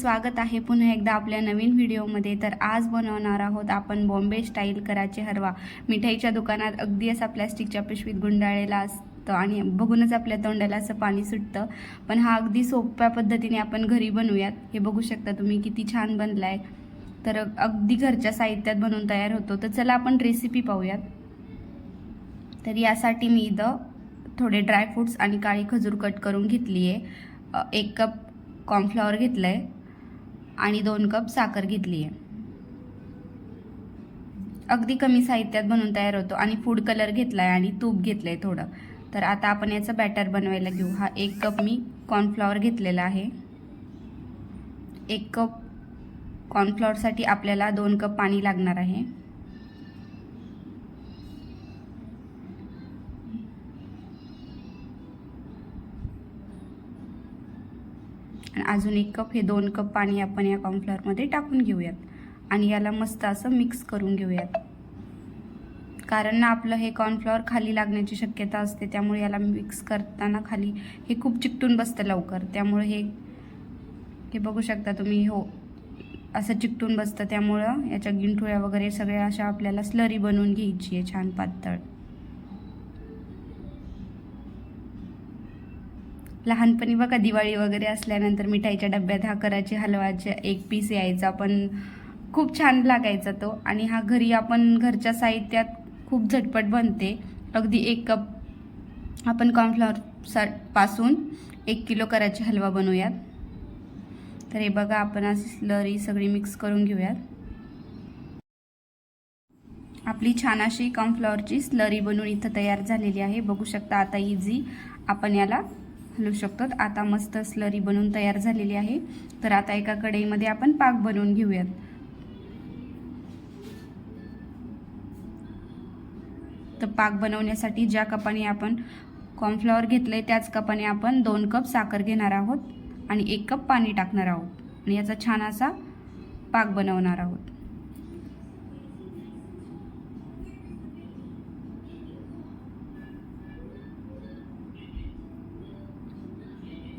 स्वागत आहे पुन्हा एकदा आपल्या नवीन व्हिडिओमध्ये. तर आज बनवणार आहोत आपण बॉम्बे स्टाईल कराचे हरवा. मिठाईच्या दुकानात अगदी असा प्लॅस्टिकच्या पिशवीत गुंडाळलेला असतं आणि बघूनच आपल्या तोंडाला असं पाणी सुटतं. पण हा अगदी सोप्या पद्धतीने आपण घरी बनवूयात. हे बघू शकता तुम्ही किती छान बनला आहे तर अगदी घरच्या साहित्यात बनवून तयार होतो. तर चला आपण रेसिपी पाहूयात. तर यासाठी मी इथं थोडे ड्रायफ्रूट्स आणि काळी खजूर कट करून घेतली आहे एक कप कॉर्नफ्लॉवर घेतलं आहे आणि दोन कप साखर घेतली आहे अगदी कमी साहित्यात बनवून तयार होतो आणि फूड कलर घेतला आहे आणि तूप घेतलं आहे थोडं. तर आता आपण याचं बॅटर बनवायला घेऊ. हा एक कप मी कॉर्नफ्लॉवर घेतलेला आहे. एक कप कॉर्नफ्लॉवरसाठी आपल्याला दोन कप पाणी लागणार आहे. आणि अजून एक कप हे दोन कप पाणी आपण या कॉर्नफ्लॉवरमध्ये टाकून घेऊयात. आणि याला मस्त असं मिक्स करून घेऊयात. कारण ना आपलं हे कॉर्नफ्लॉवर खाली लागण्याची शक्यता असते त्यामुळे याला मिक्स करताना खाली हे खूप चिकटून बसतं लवकर. त्यामुळे हे हे बघू शकता तुम्ही हो असं चिकटून बसतं. त्यामुळं याच्या गिंठुळ्या वगैरे सगळ्या अशा आपल्याला स्लरी बनवून घ्यायची आहे छान पातळ. लहानपणी बघा दिवाळी वगैरे असल्यानंतर मिठाईच्या डब्यात हा कराची हलवाचे एक पीस यायचा. पण खूप छान लागायचा तो. आणि हा घरी आपण घरच्या साहित्यात खूप झटपट बनते. अगदी एक कप आपण कॉर्नफ्लॉवर सा पासून एक किलो कराची हलवा बनवूयात. तर हे बघा आपण अशी स्लरी सगळी मिक्स करून घेऊयात. आपली छान अशी कॉर्नफ्लॉवरची स्लरी बनवून इथं तयार झालेली आहे. बघू शकता आता इझी आपण याला घालू शकतो आता मस्त स्लरी बनवून तयार झालेली आहे. तर आता एका कढईमध्ये आपण पाक बनवून घेऊयात. तर पाक बनवण्यासाठी ज्या कपाने आपण कॉर्नफ्लॉवर घेतलं आहे त्याच कपाने आपण दोन कप साखर घेणार आहोत आणि एक कप पाणी टाकणार आहोत. आणि याचा छान असा पाक बनवणार आहोत.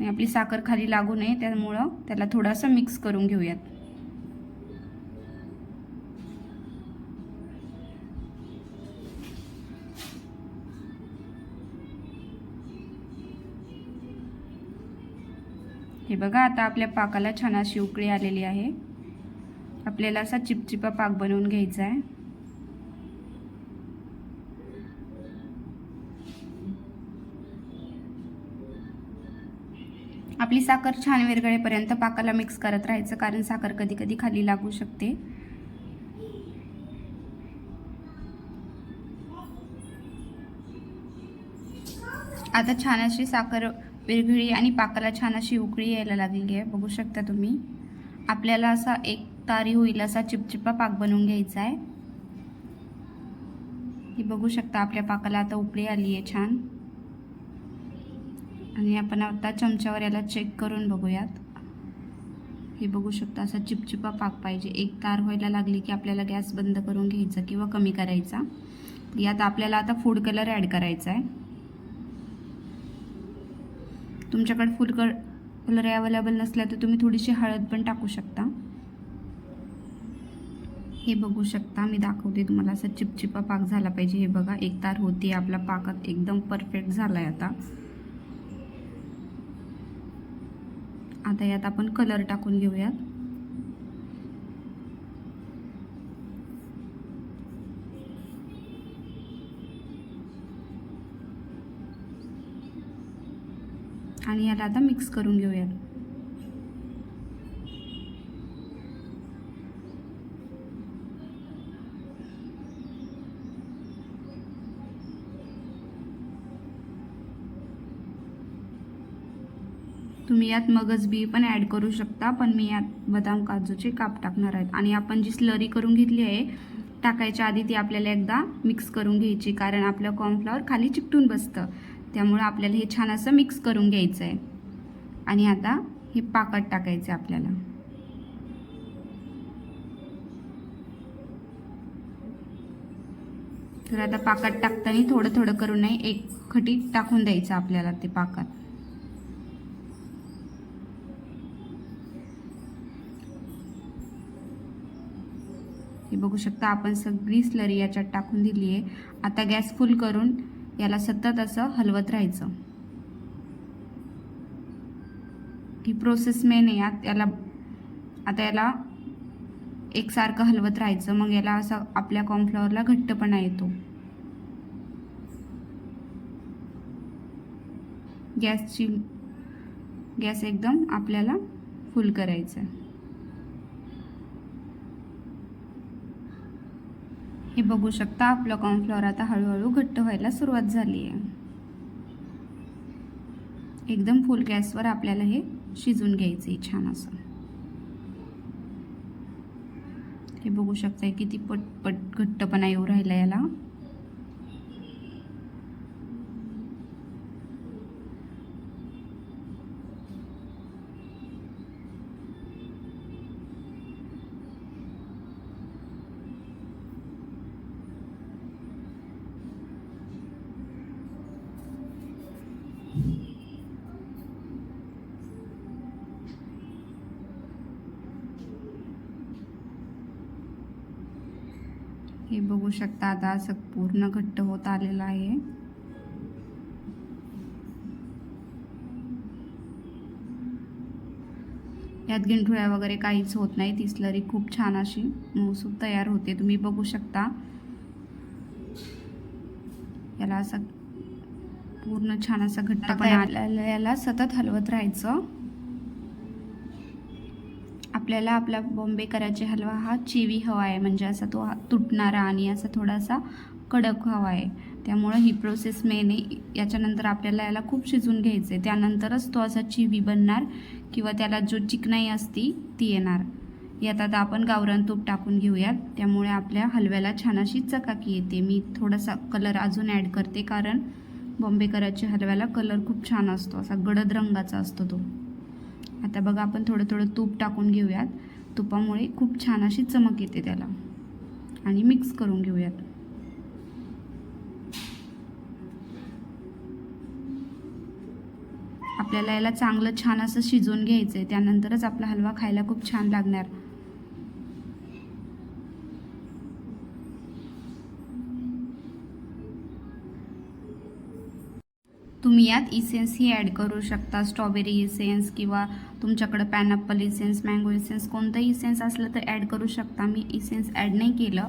आणि आपली साखर खाली लागू नये त्यामुळं त्याला थोडासा मिक्स करून घेऊयात. हे बघा आता आपल्या पाकाला छान अशी उकळी आलेली आहे. आपल्याला असा चिपचिपा पाक बनवून घ्यायचा आहे. आपली साखर छान विरघळेपर्यंत पाकाला मिक्स करत राहायचं कारण साखर कधी कधी खाली लागू शकते. आता छान अशी साखर विरघळी आणि पाकाला छान अशी उकळी यायला लागलेली आहे. बघू शकता तुम्ही. आपल्याला असा एक तारी होईल असा चिपचिपा पाक बनवून घ्यायचा आहे. ही बघू शकता आपल्या पाकाला आता उकळी आली आहे छान. आणि आपण आता चमच्यावर याला चेक करून बघूयात. हे बघू शकता असा चिपचिपा पाक पाहिजे. एक तार व्हायला लागली की आपल्याला गॅस बंद करून घ्यायचा किंवा कमी करायचा. यात आपल्याला आता फूड कलर ॲड करायचा आहे. तुमच्याकडे फूड कल कलर अवेलेबल नसला तर तुम्ही थोडीशी हळद पण टाकू शकता. हे बघू शकता मी दाखवते तुम्हाला असा चिपचिपा पाक झाला पाहिजे. हे बघा एक तार होती आपला पाक एकदम परफेक्ट झाला आहे आता. आता यात आपण कलर टाकून घेऊयात. आणि याला आता मिक्स करून घेऊयात. तुम्ही यात मगज बी पण ॲड करू शकता पण मी यात बदाम काजूचे काप टाकणार आहेत. आणि आपण जी स्लरी करून घेतली आहे टाकायच्या आधी ती आपल्याला एकदा मिक्स करून घ्यायची कारण आपलं कॉर्नफ्लॉवर खाली चिकटून बसतं. त्यामुळं आपल्याला हे छान असं मिक्स करून घ्यायचं आहे आणि आता हे पाकट टाकायचं आहे आपल्याला. तर आता पाकात टाकताना थोडं थोडं करून नाही एक खटी टाकून द्यायचं आपल्याला ते पाकात. हे बघू शकता आपण सगळी स्लरी याच्यात टाकून दिली आहे. आता गॅस फुल करून याला सतत असं हलवत राहायचं. ही प्रोसेस मेन आहे. यात याला आता याला एकसारखं हलवत राहायचं. मग याला असं आपल्या कॉर्नफ्लॉवरला घट्टपणा येतो. गॅसची गॅस एकदम आपल्याला फुल करायचं आहे. हे बघू शकता आपलं कॉर्नफ्लॉवर आता हळूहळू घट्ट व्हायला सुरुवात झाली आहे. एकदम फुल गॅसवर आपल्याला हे शिजून घ्यायचं आहे छान असं. हे बघू शकताय किती पट पट घट्टपणा येऊ राहिला याला. हे बघू शकता आता असं पूर्ण घट्ट होत आलेलं आहे. यात गिंठुळ्या वगैरे काहीच होत नाही ती स्लरी खूप छान अशी मऊसूद तयार होते. तुम्ही बघू शकता. याला असं पूर्ण छान असा घट्टपणा आलेला याला सतत हलवत राहायचं. आपल्याला आपला बॉम्बे करायचे हलवा हा चिवी हवा आहे. म्हणजे असा तो हा तुटणारा आणि असा थोडासा कडक हवा आहे. त्यामुळं ही प्रोसेस मेन आहे याच्यानंतर आपल्याला याला खूप शिजून घ्यायचं आहे त्यानंतरच तो असा चिवी बनणार किंवा त्याला जो चिकनाई असती ती येणार. यात आता आपण गावरान तूप टाकून घेऊयात. त्यामुळे आपल्या हलव्याला छान अशी चकाकी येते. मी थोडासा कलर अजून ॲड करते कारण बॉम्बे करायच्या हलव्याला कलर खूप छान असतो. असा गडद रंगाचा असतो तो. आता बघा आपण थोडं थोडं तूप टाकून घेऊयात. तुपामुळे खूप छान अशी चमक येते त्याला. आणि मिक्स करून घेऊयात. आपल्याला याला चांगलं छान असं शिजवून घ्यायचं आहे त्यानंतरच आपला हलवा खायला खूप छान लागणार. तुम्ही यात इसेन्सही ॲड करू शकता. स्ट्रॉबेरी इसेन्स किंवा तुमच्याकडं पॅनॅपल इसेन्स मँगो इसेन्स कोणतंही इसेन्स असलं तर ॲड करू शकता. मी इसेन्स ॲड नाही केलं.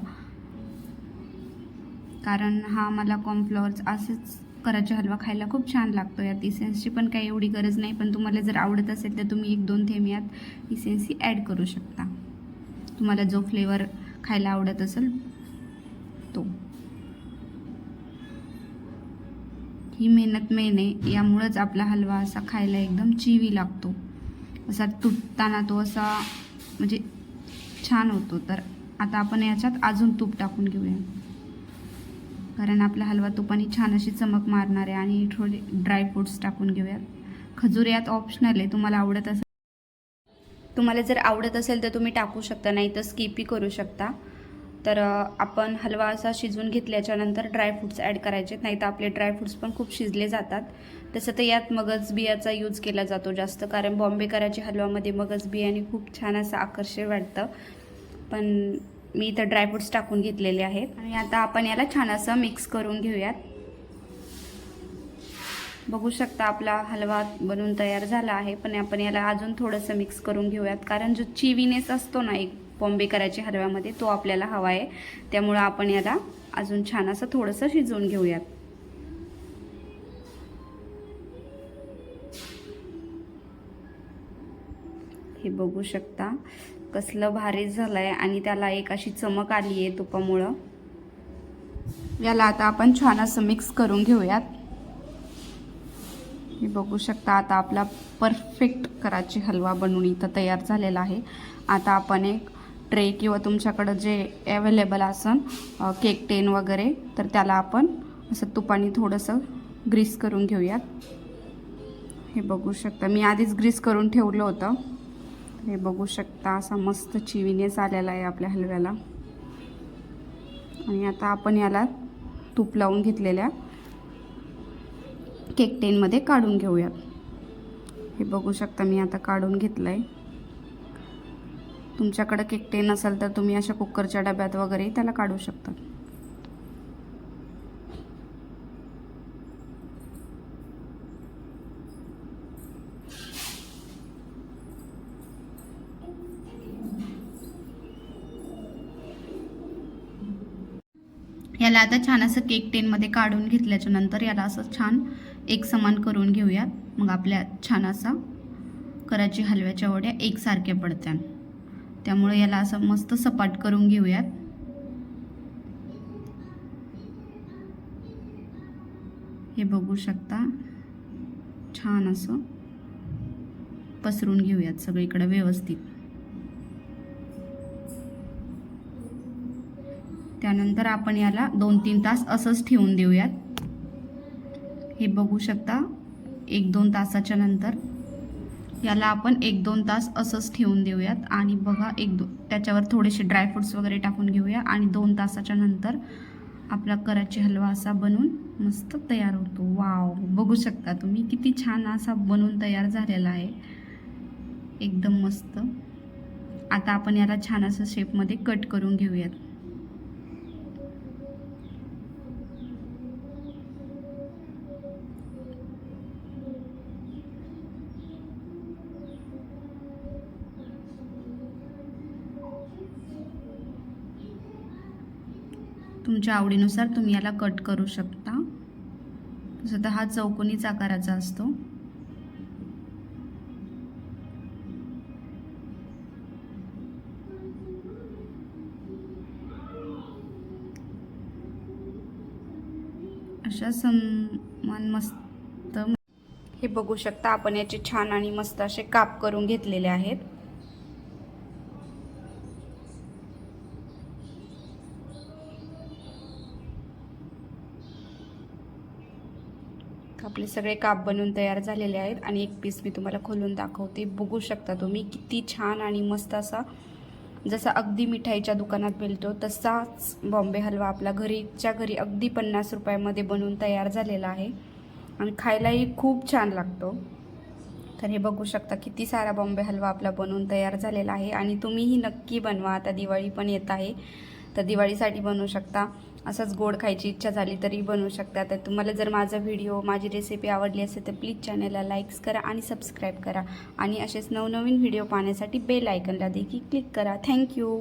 कारण हा मला कॉर्नफ्लॉवर्स असंच कराचा हलवा खायला खूप छान लागतो. यात इसेन्सची पण काही एवढी गरज नाही पण तुम्हाला जर आवडत असेल तर तुम्ही एक दोन थेंब यात इसेन्सही ॲड करू शकता. तुम्हाला जो फ्लेवर खायला आवडत असेल तो. ही मेहनत मेने यामुळेच यामुळंच आपला हलवा असा खायला एकदम चिवी लागतो. असा तुटताना तो असा म्हणजे छान होतो. तर आता आपण याच्यात अजून तूप टाकून घेऊया. कारण आपला हलवा तुपाने छान अशी चमक मारणार आहे आणि थोडे ड्रायफ्रूट्स टाकून घेऊयात. खजूर यात ऑप्शनल आहे. तुम्हाला आवडत असेल तुम्हाला जर आवडत असेल तर तुम्ही टाकू शकता नाही तर स्किपही करू शकता. तर आपण हलवा असा शिजवून घेतल्याच्यानंतर ड्रायफ्रूट्स ॲड करायचे. नाही तर आपले ड्रायफ्रूट्स पण खूप शिजले जातात. तसं तर यात मगज बियाचा यूज केला जातो जास्त. कारण बॉम्बे करायच्या हलवामध्ये मगज बियाने खूप छान असं आकर्षण वाटतं. पण मी इथं ड्रायफ्रूट्स टाकून घेतलेले आहेत. आणि आता आपण याला छान असं मिक्स करून घेऊयात. बघू शकता आपला हलवा बनून तयार झाला आहे. पण आपण याला अजून थोडंसं मिक्स करून घेऊयात. कारण जो चिवीनेस असतो ना एक बॉम्बे करायचे हलव्यामध्ये तो आपल्याला हवा आहे. त्यामुळं आपण याला अजून छान असं थोडंसं शिजवून घेऊयात. हे बघू शकता कसलं भारी झालं आहे आणि त्याला एक अशी चमक आली आहे तुपामुळं. याला आता आपण छान असं मिक्स करून घेऊयात. हे बघू शकता आता आपला परफेक्ट कराची हलवा बनवून इथं तयार झालेला आहे. आता आपण एक ट्रे किंवा तुमच्याकडं जे अवेलेबल असन केक टेन वगैरे तर त्याला आपण असं तुपाने थोडंसं ग्रीस करून घेऊयात. हे बघू शकता. मी आधीच ग्रीस करून ठेवलं होतं. हे बघू शकता असा मस्त चिविनेस आलेला आहे आपल्या हलव्याला. आणि आता आपण याला तूप लावून घेतलेल्या केक टेनमध्ये काढून घेऊयात. हे बघू शकता मी आता काढून घेतलं आहे तुमच्याकडं केक टेन तर तुम्ही अशा कुकरच्या डब्यात वगैरे त्याला काढू शकता. याला आता छान असं केक टेनमध्ये काढून घेतल्याच्या नंतर याला असं छान एक समान करून घेऊयात. मग आपल्या छान असा कराची हलव्याच्या वड्या एकसारख्या पडत्या त्यामुळे याला असं मस्त सपाट करून घेऊयात. हे बघू शकता. छान असं पसरून घेऊयात सगळीकडे व्यवस्थित. त्यानंतर आपण याला दोन तीन तास असंच ठेवून देऊयात. हे बघू शकता एक दोन तासाच्या नंतर याला आपण एक दोन तास असंच ठेवून देऊयात. आणि बघा एक दो त्याच्यावर थोडेसे ड्रायफ्रुट्स वगैरे टाकून घेऊया. आणि दोन तासाच्या नंतर आपला कराची हलवा असा बनून मस्त तयार होतो. वाव! बघू शकता तुम्ही किती छान असा बनून तयार झालेला आहे. एकदम मस्त. आता आपण याला छान असं शेपमध्ये कट करून घेऊयात. तुमच्या आवडीनुसार तुम्ही याला कट करू शकता. जसं तर हा चौकोनीच आकाराचा असतो. अशा समान मस्त हे बघू शकता आपण याचे छान आणि मस्त असे काप करून घेतलेले आहेत. आपले सगळे काप बनवून तयार झालेले आहेत आणि एक पीस मी तुम्हाला खोलून दाखवते. बघू शकता तुम्ही किती छान आणि मस्त असा जसा अगदी मिठाईच्या दुकानात मिळतो तसाच बॉम्बे हलवा आपला घरीच्या घरी अगदी पन्नास रुपयामध्ये बनवून तयार झालेला आहे आणि खायलाही खूप छान लागतो. तर हे बघू शकता किती सारा बॉम्बे हलवा आपला बनवून तयार झालेला आहे आणि तुम्हीही नक्की बनवा. आता दिवाळी पण येत आहे तर दिवाळीसाठी बनवू शकता. असंच गोड खायची इच्छा झाली तरी बनवू शकता. तर तुम्हाला जर माझा व्हिडिओ माझी रेसिपी आवडली असेल तर प्लीज चॅनलला लाईक्स करा आणि सबस्क्राईब करा. आणि असेच नवनवीन व्हिडिओ पाहण्यासाठी बेल आयकनला देखील क्लिक करा. थँक्यू